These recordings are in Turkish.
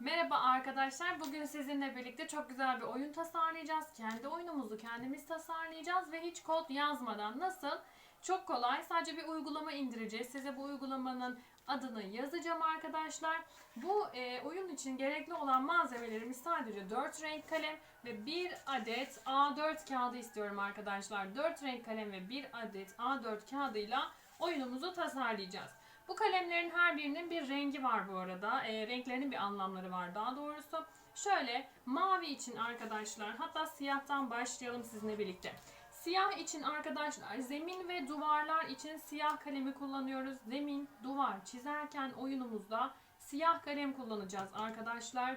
Merhaba arkadaşlar. Bugün sizinle birlikte çok güzel bir oyun tasarlayacağız. Kendi oyunumuzu kendimiz tasarlayacağız ve hiç kod yazmadan nasıl? Çok kolay. Sadece bir uygulama indireceğiz. Size bu uygulamanın adını yazacağım arkadaşlar. Bu e, oyun için gerekli olan malzemelerimiz sadece 4 renk kalem ve 1 adet A4 kağıdı istiyorum arkadaşlar. 4 renk kalem ve 1 adet A4 kağıdıyla oyunumuzu tasarlayacağız. Bu kalemlerin her birinin bir rengi var bu arada. E, renklerinin bir anlamları var daha doğrusu. Şöyle mavi için arkadaşlar hatta siyahtan başlayalım sizinle birlikte. Siyah için arkadaşlar zemin ve duvarlar için siyah kalemi kullanıyoruz. Zemin, duvar çizerken oyunumuzda siyah kalem kullanacağız arkadaşlar.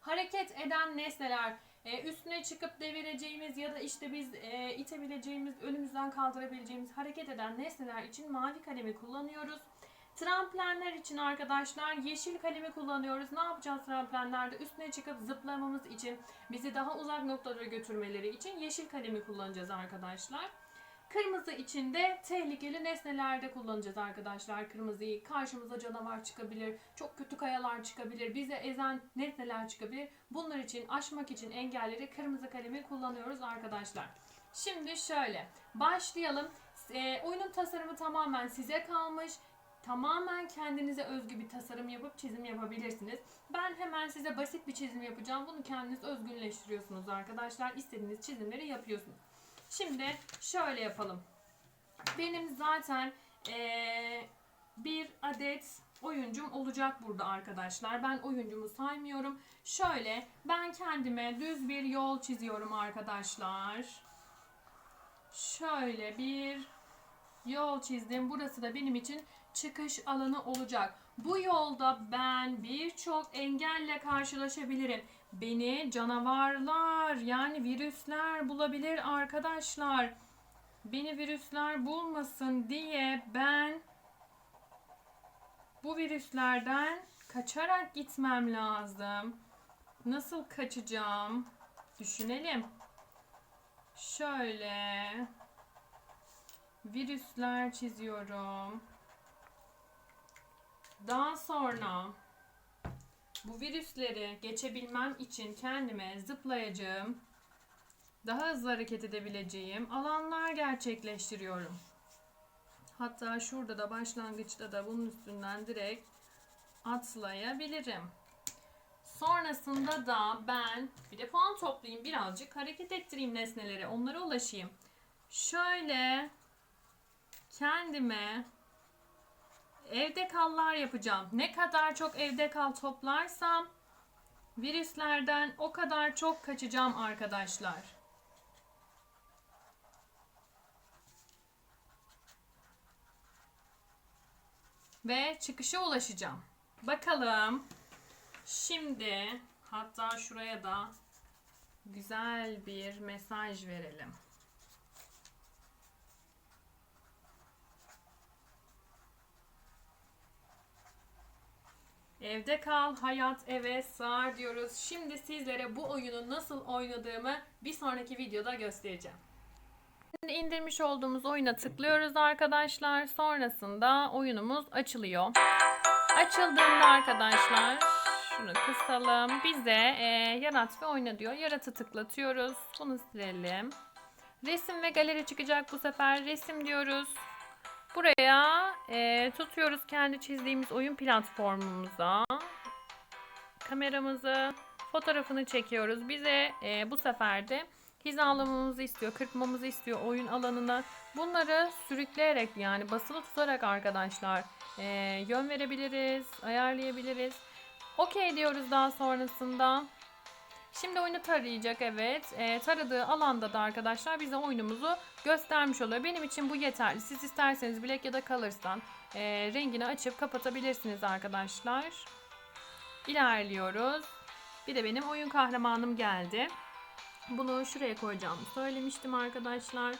Hareket eden nesneler e, üstüne çıkıp devireceğimiz ya da işte biz e, itebileceğimiz, önümüzden kaldırabileceğimiz hareket eden nesneler için mavi kalemi kullanıyoruz. Tramplenler için arkadaşlar yeşil kalemi kullanıyoruz. Ne yapacağız tramplenlerde? Üstüne çıkıp zıplamamız için, bizi daha uzak noktalara götürmeleri için yeşil kalemi kullanacağız arkadaşlar. Kırmızı için de tehlikeli nesnelerde kullanacağız arkadaşlar kırmızıyı. Karşımıza canavar çıkabilir, çok kötü kayalar çıkabilir, bize ezen nesneler çıkabilir. Bunlar için aşmak için engelleri kırmızı kalemi kullanıyoruz arkadaşlar. Şimdi şöyle başlayalım. E, oyunun tasarımı tamamen size kalmış. Tamamen kendinize özgü bir tasarım yapıp çizim yapabilirsiniz. Ben hemen size basit bir çizim yapacağım. Bunu kendiniz özgünleştiriyorsunuz arkadaşlar. İstediğiniz çizimleri yapıyorsunuz. Şimdi şöyle yapalım. Benim zaten eee, bir adet oyuncum olacak burada arkadaşlar. Ben oyuncumu saymıyorum. Şöyle ben kendime düz bir yol çiziyorum arkadaşlar. Şöyle bir yol çizdim. Burası da benim için çıkış alanı olacak. Bu yolda ben birçok engelle karşılaşabilirim. Beni canavarlar yani virüsler bulabilir arkadaşlar. Beni virüsler bulmasın diye ben bu virüslerden kaçarak gitmem lazım. Nasıl kaçacağım? Düşünelim. Şöyle virüsler çiziyorum. Daha sonra bu virüsleri geçebilmem için kendime zıplayacağım, daha hızlı hareket edebileceğim alanlar gerçekleştiriyorum. Hatta şurada da başlangıçta da bunun üstünden direkt atlayabilirim. Sonrasında da ben bir de puan toplayayım birazcık hareket ettireyim nesneleri onlara ulaşayım. Şöyle kendime evde kallar yapacağım. Ne kadar çok evde kal toplarsam virüslerden o kadar çok kaçacağım arkadaşlar. Ve çıkışa ulaşacağım. Bakalım. Şimdi hatta şuraya da güzel bir mesaj verelim. Evde kal, hayat eve sığar diyoruz. Şimdi sizlere bu oyunu nasıl oynadığımı bir sonraki videoda göstereceğim. Şimdi indirmiş olduğumuz oyuna tıklıyoruz arkadaşlar. Sonrasında oyunumuz açılıyor. Açıldığında arkadaşlar şunu kısalım. Bize e, yarat ve oyna diyor. Yaratı tıklatıyoruz. Bunu silelim. Resim ve galeri çıkacak bu sefer. Resim diyoruz. Buraya e, tutuyoruz kendi çizdiğimiz oyun platformumuza. Kameramızı, fotoğrafını çekiyoruz. Bize e, bu sefer de hizalamamızı istiyor, kırpmamızı istiyor oyun alanına. Bunları sürükleyerek yani basılı tutarak arkadaşlar e, yön verebiliriz, ayarlayabiliriz. Okey diyoruz daha sonrasında. Şimdi oyunu tarayacak evet. E, taradığı alanda da arkadaşlar bize oyunumuzu göstermiş oluyor. Benim için bu yeterli. Siz isterseniz Black ya da Colors'tan e, rengini açıp kapatabilirsiniz arkadaşlar. İlerliyoruz. Bir de benim oyun kahramanım geldi. Bunu şuraya koyacağımı söylemiştim arkadaşlar.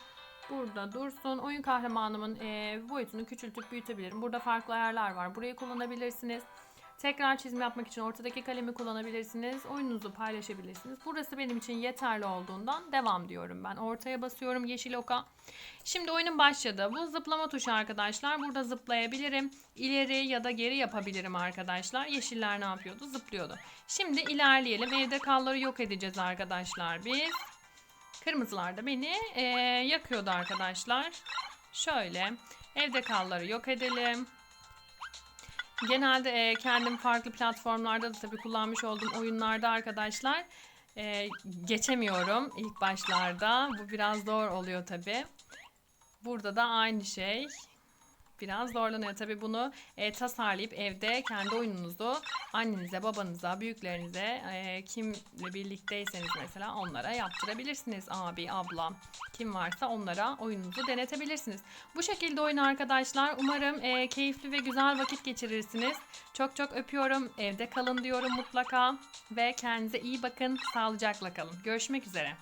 Burada dursun. Oyun kahramanımın e, boyutunu küçültüp büyütebilirim. Burada farklı ayarlar var. Burayı kullanabilirsiniz. Tekrar çizim yapmak için ortadaki kalemi kullanabilirsiniz. Oyununuzu paylaşabilirsiniz. Burası benim için yeterli olduğundan devam diyorum ben. Ortaya basıyorum yeşil oka. Şimdi oyunun başladı. Bu zıplama tuşu arkadaşlar. Burada zıplayabilirim. İleri ya da geri yapabilirim arkadaşlar. Yeşiller ne yapıyordu? Zıplıyordu. Şimdi ilerleyelim. Evde kalları yok edeceğiz arkadaşlar biz. Kırmızılar da beni eee, yakıyordu arkadaşlar. Şöyle evde kalları yok edelim. Genelde eee, kendim farklı platformlarda da tabii kullanmış olduğum oyunlarda arkadaşlar eee, geçemiyorum ilk başlarda. Bu biraz zor oluyor tabii. Burada da aynı şey. Biraz zorlanıyor tabii bunu e, tasarlayıp evde kendi oyununuzu annenize, babanıza, büyüklerinize e, kimle birlikteyseniz mesela onlara yaptırabilirsiniz. Abi, abla kim varsa onlara oyununuzu denetebilirsiniz. Bu şekilde oyun arkadaşlar. Umarım e, keyifli ve güzel vakit geçirirsiniz. Çok çok öpüyorum. Evde kalın diyorum mutlaka. Ve kendinize iyi bakın. Sağlıcakla kalın. Görüşmek üzere.